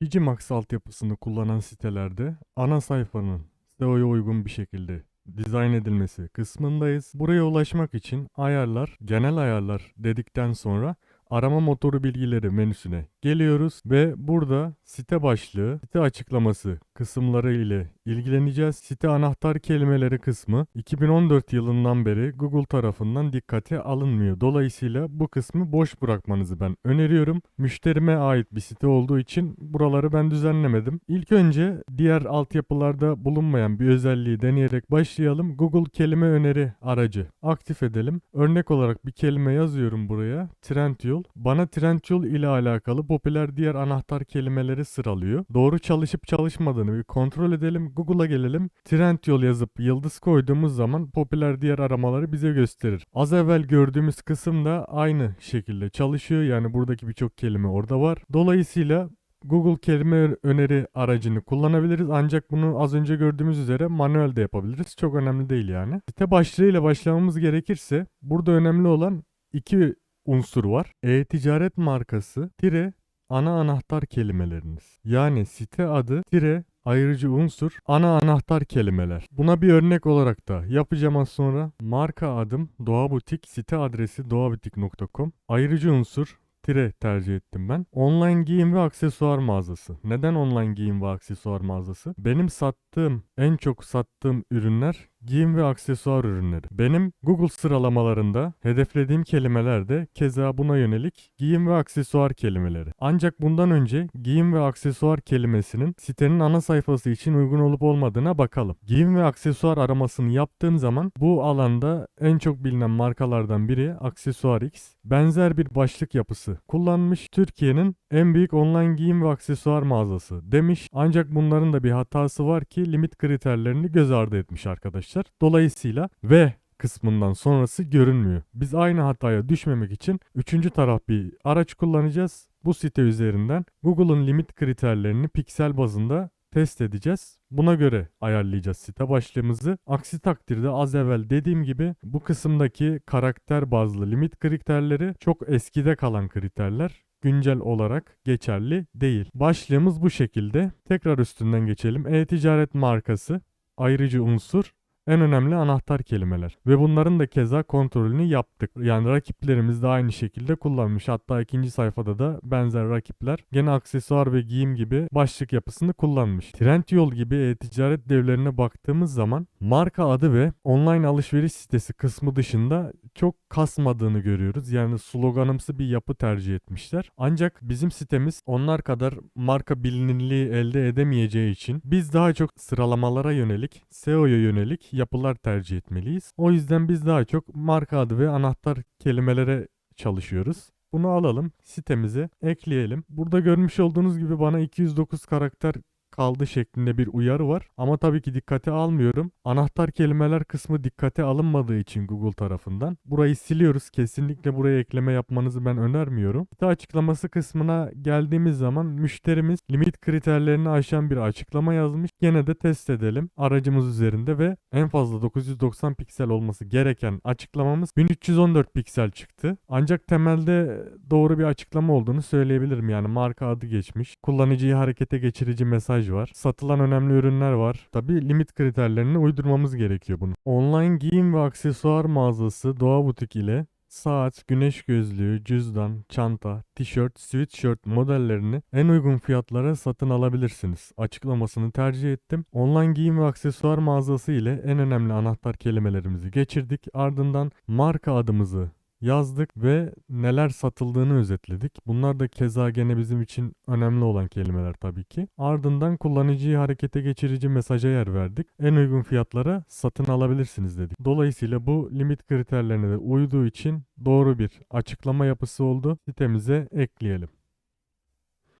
Digimax altyapısını kullanan sitelerde ana sayfanın SEO'ya uygun bir şekilde dizayn edilmesi kısmındayız. Buraya ulaşmak için ayarlar, genel ayarlar dedikten sonra arama motoru bilgileri menüsüne geliyoruz ve burada site başlığı, site açıklaması kısımları ile ilgileneceğiz. Site anahtar kelimeleri kısmı 2014 yılından beri Google tarafından dikkate alınmıyor. Dolayısıyla bu kısmı boş bırakmanızı ben öneriyorum. Müşterime ait bir site olduğu için buraları ben düzenlemedim. İlk önce diğer altyapılarda bulunmayan bir özelliği deneyerek başlayalım. Google kelime öneri aracı aktif edelim. Örnek olarak bir kelime yazıyorum buraya. Trendyol. Bana Trendyol ile alakalı popüler diğer anahtar kelimeleri sıralıyor. Doğru çalışıp çalışmadığını bir kontrol edelim. Google'a gelelim. Trendyol yazıp yıldız koyduğumuz zaman popüler diğer aramaları bize gösterir. Az evvel gördüğümüz kısım da aynı şekilde çalışıyor. Yani buradaki birçok kelime orada var. Dolayısıyla Google kelime öneri aracını kullanabiliriz ancak bunu az önce gördüğümüz üzere manuel de yapabiliriz. Çok önemli değil yani. Site başlığıyla başlamamız gerekirse burada önemli olan iki unsur var. E-ticaret markası tire ana anahtar kelimeleriniz. Yani site adı tire ayrıcı unsur ana anahtar kelimeler. Buna bir örnek olarak da yapacağım az sonra. Marka adım Doğa Butik, site adresi doğabutik.com. Ayrıcı unsur tire tercih ettim ben. Online giyim ve aksesuar mağazası. Neden online giyim ve aksesuar mağazası? Benim sattığım, en çok sattığım ürünler giyim ve aksesuar ürünleri. Benim Google sıralamalarında hedeflediğim kelimeler de keza buna yönelik giyim ve aksesuar kelimeleri. Ancak bundan önce giyim ve aksesuar kelimesinin sitenin ana sayfası için uygun olup olmadığına bakalım. Giyim ve aksesuar aramasını yaptığım zaman bu alanda en çok bilinen markalardan biri Aksesuar X. Benzer bir başlık yapısı kullanmış. Türkiye'nin en büyük online giyim ve aksesuar mağazası demiş. Ancak bunların da bir hatası var ki limit kriterlerini göz ardı etmiş arkadaşlar. Dolayısıyla ve kısmından sonrası görünmüyor. Biz aynı hataya düşmemek için üçüncü taraf bir araç kullanacağız. Bu site üzerinden Google'un limit kriterlerini piksel bazında test edeceğiz. Buna göre ayarlayacağız site başlığımızı. Aksi takdirde az evvel dediğim gibi bu kısımdaki karakter bazlı limit kriterleri çok eskide kalan kriterler güncel olarak geçerli değil. Başlığımız bu şekilde. Tekrar üstünden geçelim. E-ticaret markası, ayrıcı unsur, en önemli anahtar kelimeler. Ve bunların da keza kontrolünü yaptık. Yani rakiplerimiz de aynı şekilde kullanmış. Hatta ikinci sayfada da benzer rakipler gene aksesuar ve giyim gibi başlık yapısını kullanmış. Trendyol gibi e-ticaret devlerine baktığımız zaman marka adı ve online alışveriş sitesi kısmı dışında çok kasmadığını görüyoruz. Yani sloganımsı bir yapı tercih etmişler. Ancak bizim sitemiz onlar kadar marka bilinirliği elde edemeyeceği için biz daha çok sıralamalara yönelik, SEO'ya yönelik yapılar tercih etmeliyiz. O yüzden biz daha çok marka adı ve anahtar kelimelere çalışıyoruz. Bunu alalım, sitemize ekleyelim. Burada görmüş olduğunuz gibi bana 209 karakter kaldı şeklinde bir uyarı var. Ama tabii ki dikkate almıyorum. Anahtar kelimeler kısmı dikkate alınmadığı için Google tarafından. Burayı siliyoruz. Kesinlikle buraya ekleme yapmanızı ben önermiyorum. Site açıklaması kısmına geldiğimiz zaman müşterimiz limit kriterlerini aşan bir açıklama yazmış. Gene de test edelim aracımız üzerinde ve en fazla 990 piksel olması gereken açıklamamız 1314 piksel çıktı. Ancak temelde doğru bir açıklama olduğunu söyleyebilirim. Yani marka adı geçmiş. Kullanıcıyı harekete geçirici mesaj var. Satılan önemli ürünler var. Tabi limit kriterlerini uydurmamız gerekiyor bunu. Online giyim ve aksesuar mağazası Doğa Butik ile saat, güneş gözlüğü, cüzdan, çanta, tişört, sweatshirt modellerini en uygun fiyatlara satın alabilirsiniz. Açıklamasını tercih ettim. Online giyim ve aksesuar mağazası ile en önemli anahtar kelimelerimizi geçirdik. Ardından marka adımızı yazdık ve neler satıldığını özetledik. Bunlar da keza gene bizim için önemli olan kelimeler tabii ki. Ardından kullanıcıyı harekete geçirici mesaja yer verdik. En uygun fiyatlara satın alabilirsiniz dedik. Dolayısıyla bu limit kriterlerine de uyduğu için doğru bir açıklama yapısı oldu. Sitemize ekleyelim.